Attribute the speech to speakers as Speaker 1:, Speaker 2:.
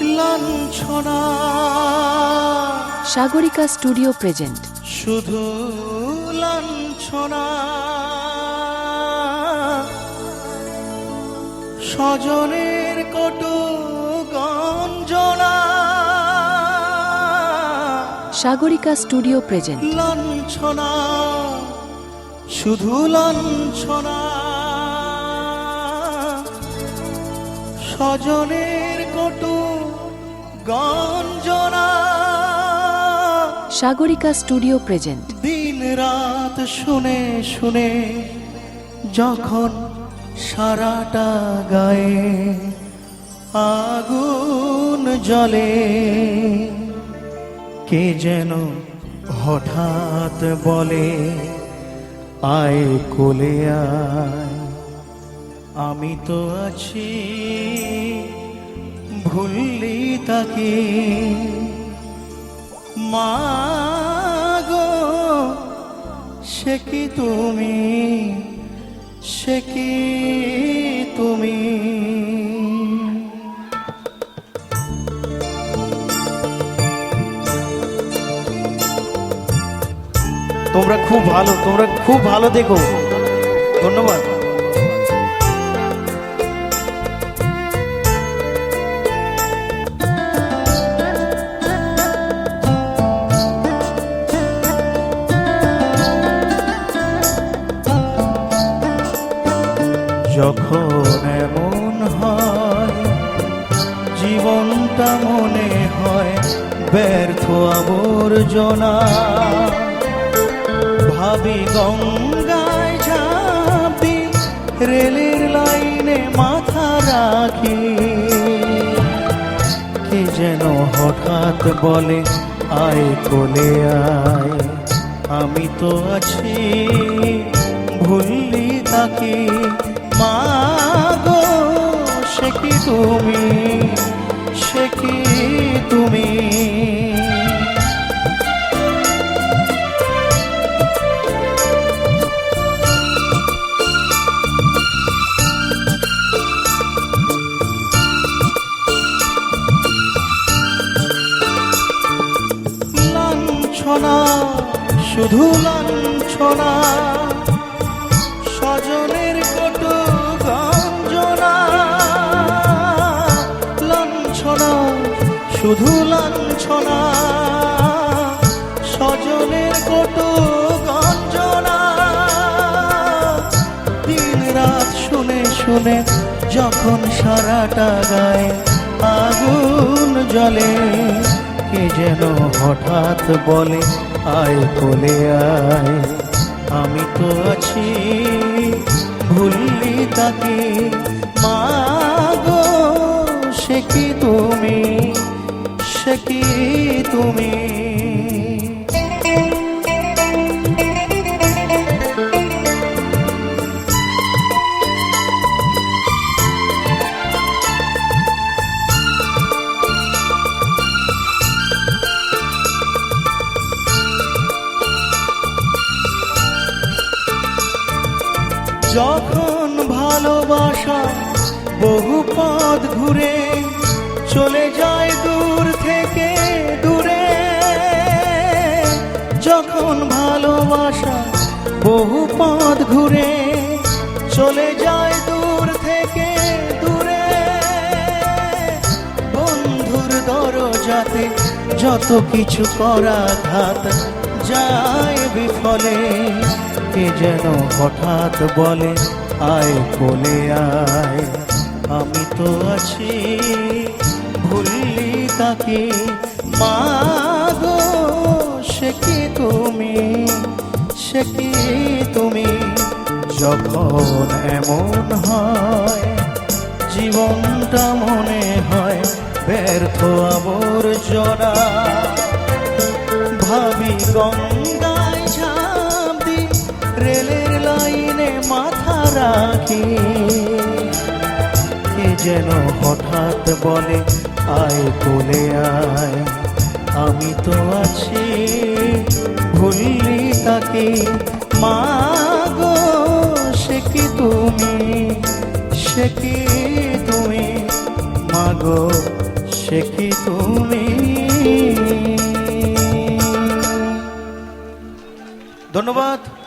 Speaker 1: লাঞ্ছনা।
Speaker 2: Sagarika studio present.
Speaker 1: শুধু লাঞ্ছনা। স্বজনের কটু গঞ্জনা।
Speaker 2: Sagarika studio present.
Speaker 1: লাঞ্ছনা। শুধু লাঞ্ছনা। স্বজনের কটু গঞ্জনা।
Speaker 2: Sagarika studio present.
Speaker 1: দিন রাত শুনে শুনে যখন সারাটা গায়ে আগুন জ্বলে কে যেন হঠাৎ বলে আয় কোলে আয় আমি তো আছি। ভুললি তাকে। মাগো সে কি তুমি? সে কি তুমি? তোমরা খুব ভালো, তোমরা খুব ভালো দেখো। ধন্যবাদ। যখন এমন হয়, জীবনটা মনে হয় ব্যর্থ আবর্জনা। ভাবি গঙ্গায় যাবি রেলের লাইনে মাথা রাখি। কে যেন হঠাৎ বলে, আয় কোলে আয়, আমি তো আছি, ভুললি তাকে। মাগো সে কি তুমি? সে কি তুমি? শুধু লাঞ্ছনা স্বজনের কটু শুধু লাঞ্ছনা, স্বজনের কটু গঞ্জনা। দিন রাত শুনে শুনে যখন সারাটা গায়ে আগুন জ্বলে, কে যেন হঠাৎ বলে, আয় কোলে আয়, আমি তো আছি, ভুললি তাকে। তুমি। যখন ভালোবাসা বহু পথ ঘুরে চলে যায় দূর থেকে দূরে। যখন ভালোবাসা বহু পথ ঘুরে, চলে যায় দূর থেকে দূরে। বন্ধুর দরজাতে যত কিছু করা ঘাত যায় বিফলে, কে যেন হঠাৎ বলে, আয় কোলে আয়, আমি তো আছি। ভুললি তাকে মাগো সে কি তুমি? সে কি তুমি? যখন এমন হয়, জীবনটা মনে হয় ব্যর্থ আবর্জনা। ভাবি গঙ্গায় ঝাঁপ দি রেলের লাইনে মাথা রাখি। যেন হঠাৎ বলে আয় কোলে আয়? আমি তো আছি, ভুললি তাকে। মাগো সে কি তুমি? সে কি তুমি? মাগো সে সে কি তুমি? ধন্যবাদ।